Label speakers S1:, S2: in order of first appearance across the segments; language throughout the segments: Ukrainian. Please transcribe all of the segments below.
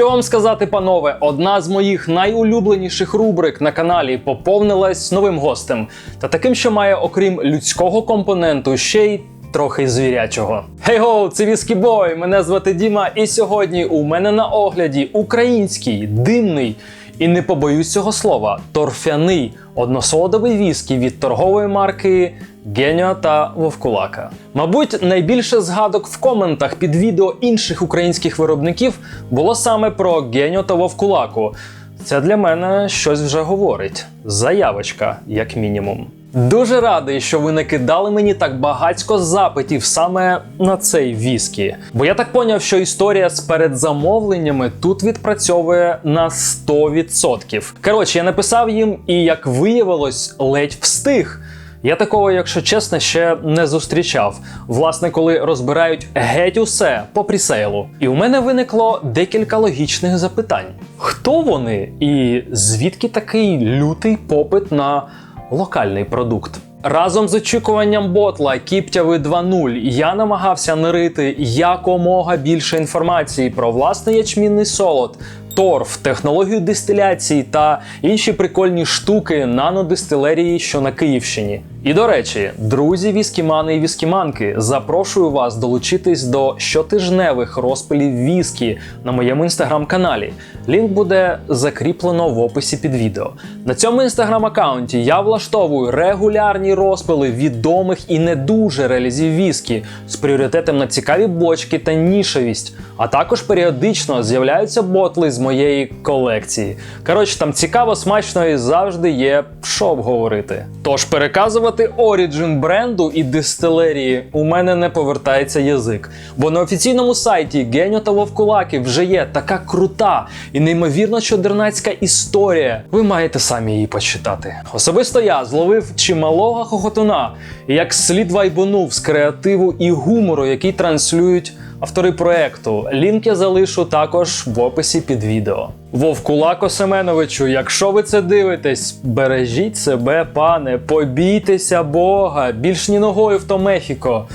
S1: Що вам сказати, панове, одна з моїх найулюбленіших рубрик на каналі поповнилась новим гостем, та таким, що має, окрім людського компоненту, ще й трохи звірячого. Хей-гоу, це Віскі Бой, мене звати Діма, і сьогодні у мене на огляді український, димний і не побоюсь цього слова, торфяний односолодовий віскі від торгової марки Геніо та Вовкулака. Мабуть, найбільше згадок в коментах під відео інших українських виробників було саме про Геніо та Вовкулаку. Це для мене щось вже говорить. Заявочка, як мінімум. Дуже радий, що ви накидали мені так багатько запитів саме на цей віскі. Бо я так поняв, що історія з передзамовленнями тут відпрацьовує на 100%. Коротше, я написав їм, і як виявилось, ледь встиг. Я такого, якщо чесно, ще не зустрічав. Власне, коли розбирають геть усе по пресейлу. І у мене виникло декілька логічних запитань: хто вони і звідки такий лютий попит на локальний продукт? Разом з очікуванням ботла Кіптяви 2.0 я намагався нарити якомога більше інформації про власний ячмінний солод, торф, технологію дистиляції та інші прикольні штуки нанодистилерії, що на Київщині. І до речі, друзі віскімани і віскіманки, запрошую вас долучитись до щотижневих розпилів віскі на моєму інстаграм-каналі. Лінк буде закріплено в описі під відео. На цьому інстаграм-аккаунті я влаштовую регулярні розпили відомих і не дуже релізів віскі з пріоритетом на цікаві бочки та нішевість. А також періодично з'являються ботли з моєї колекції. Коротше, там цікаво, смачно і завжди є що обговорити. Тож переказувати оріджин бренду і дистилерії у мене не повертається язик. Бо на офіційному сайті Геньо та Вовкулаки вже є така крута і неймовірно чудернацька історія. Ви маєте самі її почитати. Особисто я зловив чималого хохотуна як слід вайбонув з креативу і гумору, який транслюють автори проекту. Лінк я залишу також в описі під відео. Вовкулако Семеновичу, якщо ви це дивитесь, бережіть себе, пане, побійтеся Бога, більш ні ногою в то Мехіко,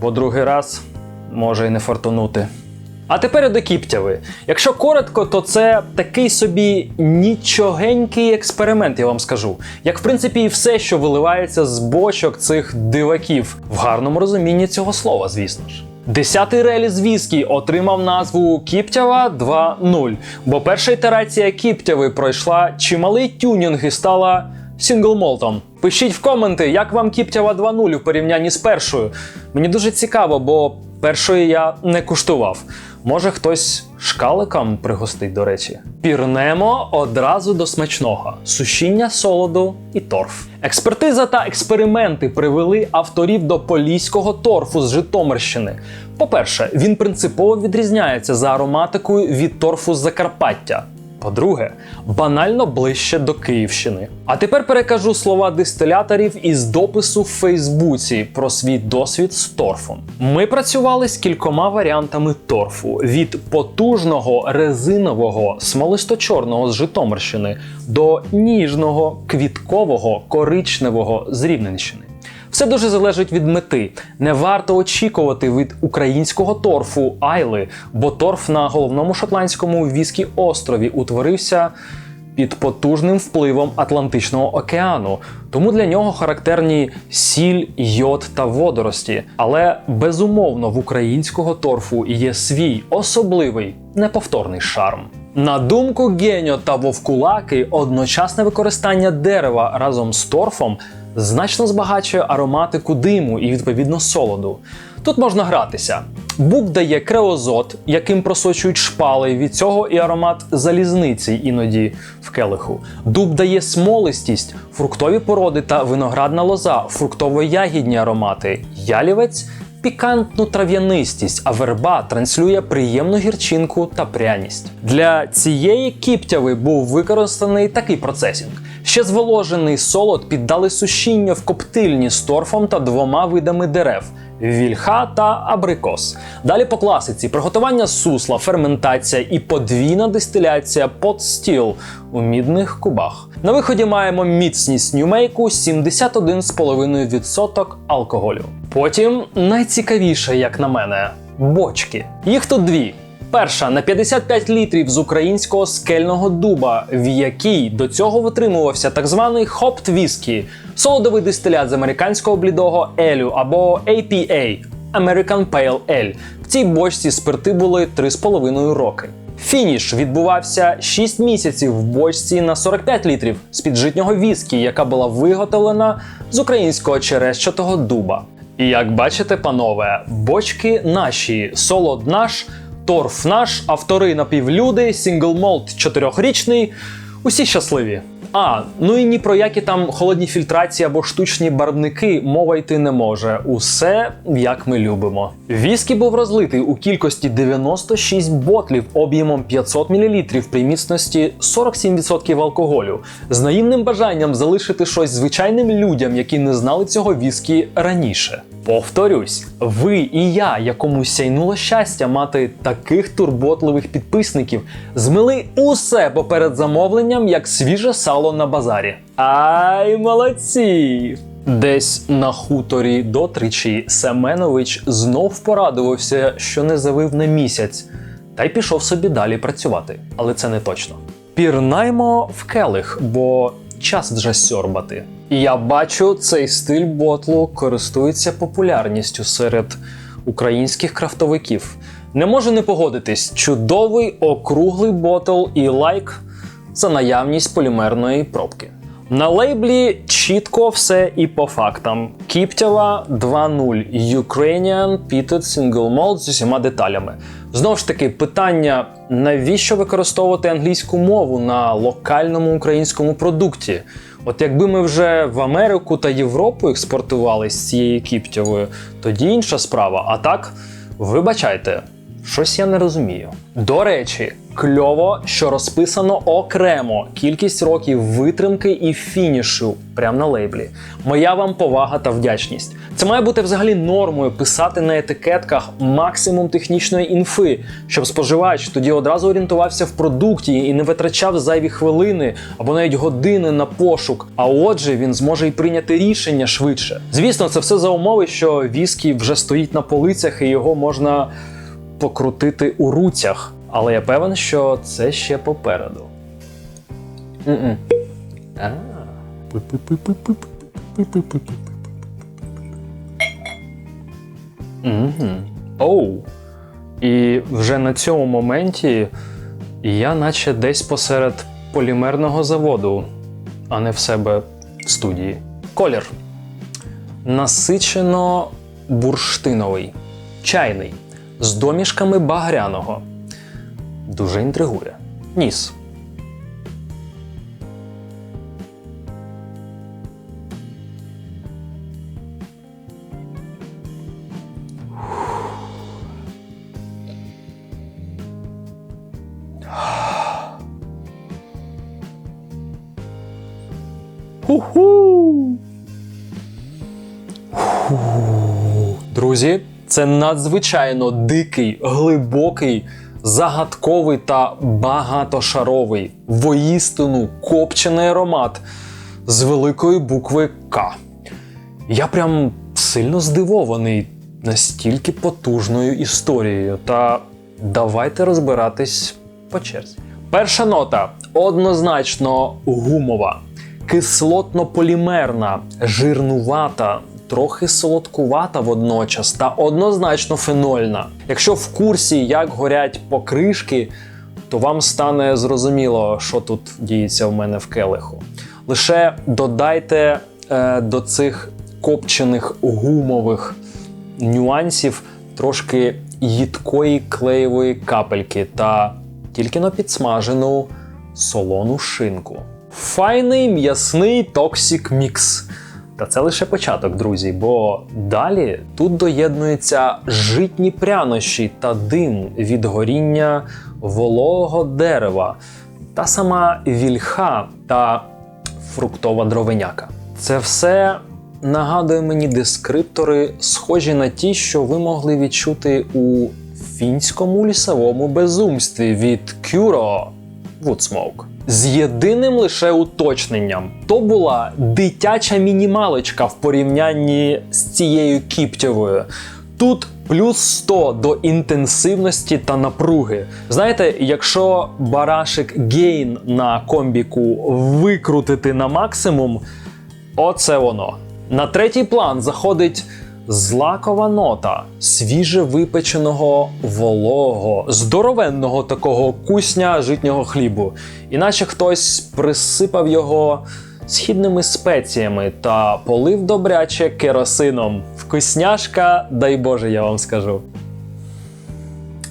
S1: бо другий раз може й не фортунути. А тепер до Кіптяви. Якщо коротко, то це такий собі нічогенький експеримент, я вам скажу. Як в принципі і все, що виливається з бочок цих диваків, в гарному розумінні цього слова, звісно ж. Десятий реліз віскі отримав назву Кіптява 2.0, бо перша ітерація Кіптяви пройшла чималий тюнінг і стала сінглмолтом. Пишіть в коменти, як вам Кіптява 2.0 у порівнянні з першою. Мені дуже цікаво, бо першої я не куштував. Може хтось шкаликом пригостить, до речі. Пірнемо одразу до смачного: сушіння солоду і торф. Експертиза та експерименти привели авторів до поліського торфу з Житомирщини. По-перше, він принципово відрізняється за ароматикою від торфу з Закарпаття. По-друге, банально ближче до Київщини. А тепер перекажу слова дистиляторів із допису в Фейсбуці про свій досвід з торфом. Ми працювали з кількома варіантами торфу: від потужного резинового смолисто-чорного з Житомирщини до ніжного, квіткового, коричневого з Рівненщини. Все дуже залежить від мети. Не варто очікувати від українського торфу айли, бо торф на головному шотландському віскі острові утворився під потужним впливом Атлантичного океану. Тому для нього характерні сіль, йод та водорості. Але безумовно в українського торфу є свій особливий неповторний шарм. На думку Геньо та Вовкулаки, одночасне використання дерева разом з торфом значно збагачує ароматику диму і відповідно солоду. Тут можна гратися. Бук дає креозот, яким просочують шпали. Від цього і аромат залізниці іноді в келиху. Дуб дає смолистість, фруктові породи та виноградна лоза, фруктово-ягідні аромати, ялівець. Пікантну трав'янистість, а верба транслює приємну гірчинку та пряність. Для цієї кіптяви був використаний такий процесінг. Ще зволожений солод піддали сушінню в коптильні з торфом та двома видами дерев. Вільха та абрикос. Далі по класиці приготування сусла, ферментація і подвійна дистиляція под стіл у мідних кубах. На виході маємо міцність нюмейку 71,5% алкоголю. Потім найцікавіше, як на мене, бочки. Їх тут дві. Перша на 55 літрів з українського скельного дуба, в якій до цього витримувався так званий хопт віскі, солодовий дистилят з американського блідого елю або APA American Pale Ale. В цій бочці спирти були 3,5 роки. Фініш відбувався 6 місяців в бочці на 45 літрів з піджитнього віскі, яка була виготовлена з українського черещатого дуба. І як бачите, панове, бочки наші, солод наш, торф наш, автори напівлюди, сінгл молт чотирьохрічний. Усі щасливі. А, ну і ні про які там холодні фільтрації або штучні барвники мова йти не може. Усе як ми любимо. Віскі був розлитий у кількості 96 ботлів об'ємом 500 мл при міцності 47% алкоголю, з наївним бажанням залишити щось звичайним людям, які не знали цього віскі раніше. Повторюсь, ви і я, якому сяйнуло щастя мати таких турботливих підписників, змили усе поперед замовленням, як свіже сало на базарі. Ай, молодці! Десь на хуторі дотричі Семенович знов порадувався, що не завив на місяць, та й пішов собі далі працювати. Але це не точно. Пірнаймо в келих, бо час вже сьорбати. І я бачу, цей стиль ботлу користується популярністю серед українських крафтовиків. Не можу не погодитись, чудовий округлий ботл і лайк за наявність полімерної пробки. На лейблі чітко все і по фактам. Кіптєва 2.0 Ukrainian Pitted Single Malt з усіма деталями. Знову ж таки, питання: навіщо використовувати англійську мову на локальному українському продукті? От якби ми вже в Америку та Європу експортували з цією кіптєвою, тоді інша справа. А так, вибачайте, щось я не розумію. До речі, кльово, що розписано окремо кількість років витримки і фінішу прямо на лейблі. Моя вам повага та вдячність. Це має бути взагалі нормою писати на етикетках максимум технічної інфи, щоб споживач тоді одразу орієнтувався в продукті і не витрачав зайві хвилини або навіть години на пошук. А отже, він зможе й прийняти рішення швидше. Звісно, це все за умови, що віскі вже стоїть на полицях і його можна покрутити у руцях. Але я певен, що це ще попереду. Оу. І вже на цьому моменті я наче десь посеред полімерного заводу, а не в себе в студії. Колір. Насичено бурштиновий, чайний, з домішками багряного. Дуже інтригує. Ніс. Друзі, це надзвичайно дикий, глибокий, загадковий та багатошаровий, воїстину копчений аромат з великої букви К. Я прям сильно здивований настільки потужною історією. Та давайте розбиратись по черзі. Перша нота однозначно гумова, кислотно-полімерна, жирнувата, трохи солодкувата водночас та однозначно фенольна. Якщо в курсі, як горять покришки, то вам стане зрозуміло, що тут діється в мене в келиху. Лише додайте е, до цих копчених гумових нюансів трошки їдкої клеєвої капельки та тільки на підсмажену солону шинку. Файний м'ясний токсік мікс. Та це лише початок, друзі, бо далі тут доєднуються житні прянощі та дим від горіння вологого дерева, та сама вільха та фруктова дровиняка. Це все нагадує мені дескриптори, схожі на ті, що ви могли відчути у фінському лісовому безумстві від Кюро Woodsmoke. З єдиним лише уточненням. То була дитяча мінімалочка в порівнянні з цією кіптєвою. Тут плюс 100 до інтенсивності та напруги. Знаєте, якщо барашек гейн на комбіку викрутити на максимум, оце воно. На третій план заходить злакова нота свіже випеченого вологого, здоровенного такого кусня житнього хлібу. Іначе хтось присипав його східними спеціями та полив добряче керосином. Вкусняшка, дай Боже, я вам скажу.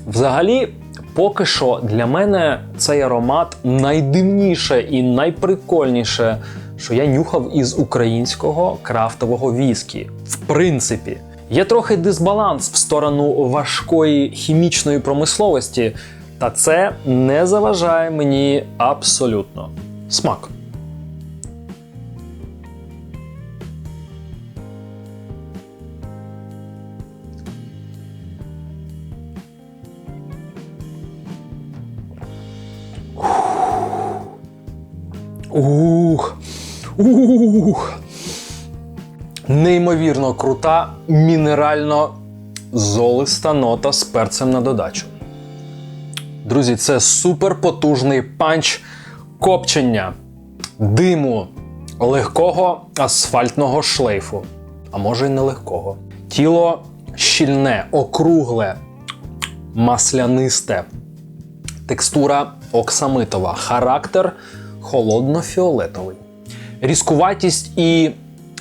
S1: Взагалі, поки що для мене цей аромат найдивніше і найприкольніше, що я нюхав із українського крафтового віскі. В принципі, є трохи дисбаланс в сторону важкої хімічної промисловості, та це не заважає мені абсолютно. Смак. Ух. Ух. Неймовірно крута, мінерально золиста нота з перцем на додачу. Друзі, це суперпотужний панч копчення, диму, легкого асфальтного шлейфу. А може й нелегкого. Тіло щільне, округле, маслянисте. Текстура оксамитова, характер холодно-фіолетовий. Різкуватість і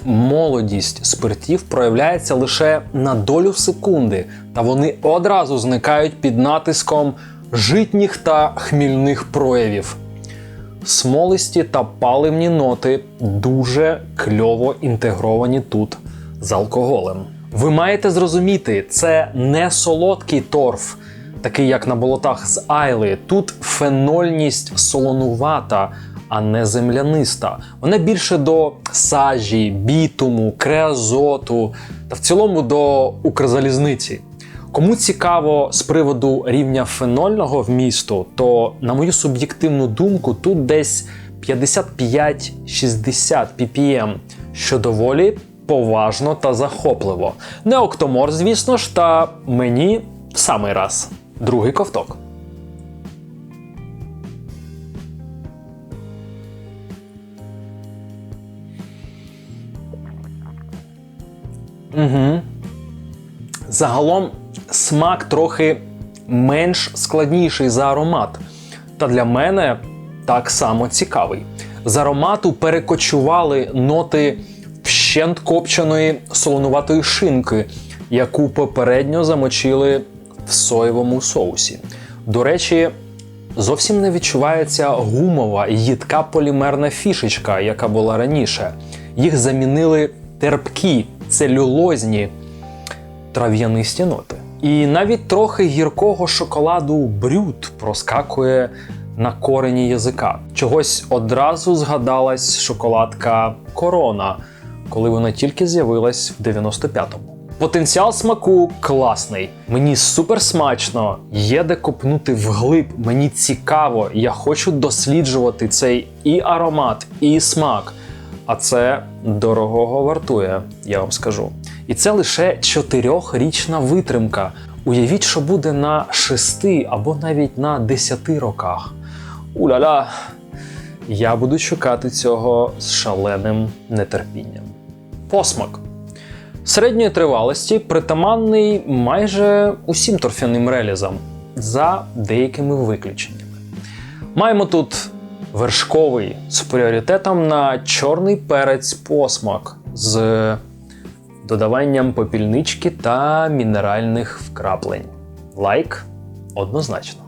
S1: молодість спиртів проявляється лише на долю секунди, та вони одразу зникають під натиском житніх та хмільних проявів. Смолисті та паливні ноти дуже кльово інтегровані тут з алкоголем. Ви маєте зрозуміти, це не солодкий торф, такий як на болотах з Айли. Тут фенольність солонувата, а не земляниста. Вона більше до сажі, бітуму, креозоту та в цілому до Укрзалізниці. Кому цікаво з приводу рівня фенольного вмісту, то, на мою суб'єктивну думку, тут десь 55-60 ppm, що доволі поважно та захопливо. Не октомор, звісно ж, та мені в самий раз. Другий ковток. Угу. Загалом смак трохи менш складніший за аромат. Та для мене так само цікавий. З аромату перекочували ноти вщент копченої солонуватої шинки, яку попередньо замочили в соєвому соусі. До речі, зовсім не відчувається гумова їдка полімерна фішечка, яка була раніше. Їх замінили терпкі, целюлозні трав'янисті ноти. І навіть трохи гіркого шоколаду брют проскакує на корені язика. Чогось одразу згадалась шоколадка Корона, коли вона тільки з'явилась в 95-му. Потенціал смаку класний. Мені супер смачно, є де копнути вглиб. Мені цікаво, я хочу досліджувати цей і аромат, і смак. А це дорогого вартує, я вам скажу. І це лише чотирьохрічна витримка. Уявіть, що буде на шести або навіть на десяти роках. Уля-ля! Я буду чекати цього з шаленим нетерпінням. Посмак. Середньої тривалості притаманний майже усім торфяним релізам, за деякими виключеннями. Маємо тут вершковий з пріоритетом на чорний перець посмак з додаванням попільнички та мінеральних вкраплень. Лайк однозначно.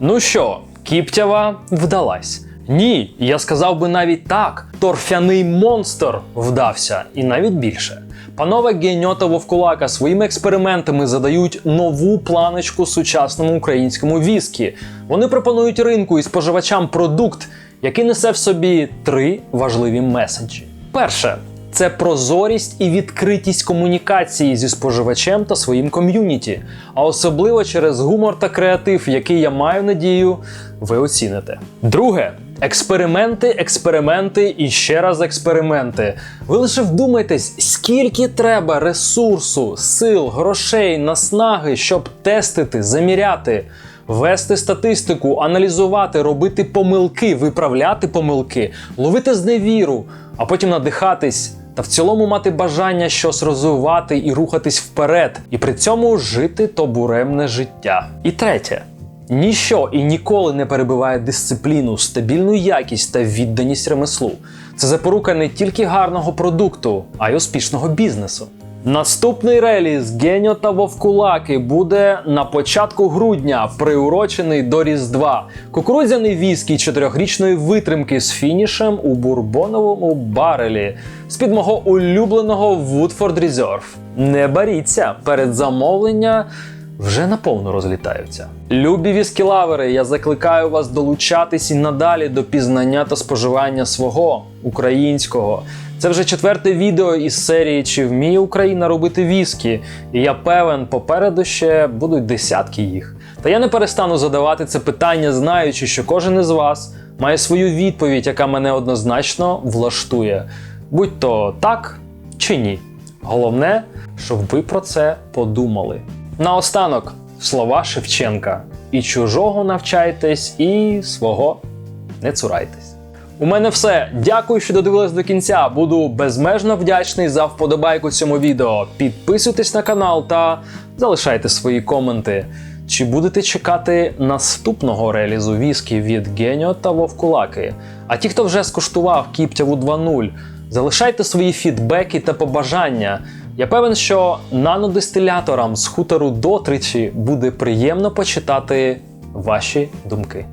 S1: Ну що, Кіптява вдалась. Ні, я сказав би навіть так: торфяний монстр вдався, і навіть більше. Панове Геньота Вовкулака своїми експериментами задають нову планочку сучасному українському віскі. Вони пропонують ринку і споживачам продукт, який несе в собі три важливі меседжі. Перше це прозорість і відкритість комунікації зі споживачем та своїм ком'юніті, а особливо через гумор та креатив, який я маю надію, ви оціните. Друге Експерименти, експерименти і ще раз експерименти. Ви лише вдумайтесь, скільки треба ресурсу, сил, грошей, наснаги, щоб тестити, заміряти, вести статистику, аналізувати, робити помилки, виправляти помилки, ловити зневіру, а потім надихатись. Та в цілому мати бажання щось розвивати і рухатись вперед, і при цьому жити то буремне життя. І третє. Ніщо і ніколи не перебиває дисципліну, стабільну якість та відданість ремеслу. Це запорука не тільки гарного продукту, а й успішного бізнесу. Наступний реліз Геньо та Вовкулаки буде на початку грудня, приурочений до Різдва. Кукурудзяний віскі чотирьохрічної витримки з фінішем у бурбоновому барелі з-під мого улюбленого Woodford Reserve. Не боріться перед замовлення вже наповну розлітаються. Любі віскілавери, я закликаю вас долучатись і надалі до пізнання та споживання свого українського. Це вже четверте відео із серії Чи вміє Україна робити віскі? І я певен, попереду ще будуть десятки їх. Та я не перестану задавати це питання, знаючи, що кожен із вас має свою відповідь, яка мене однозначно влаштує. Будь то так чи ні. Головне, щоб ви про це подумали. Наостанок слова Шевченка: і чужого навчайтесь, і свого не цурайтесь. У мене все. Дякую, що додивились до кінця. Буду безмежно вдячний за вподобайку цьому відео. Підписуйтесь на канал та залишайте свої коменти. Чи будете чекати наступного релізу віскі від Геньо та Вовкулаки? А ті, хто вже скуштував Кіптяву 2.0, залишайте свої фідбеки та побажання. Я певен, що нанодистиляторам з хутору дотричі буде приємно почитати ваші думки.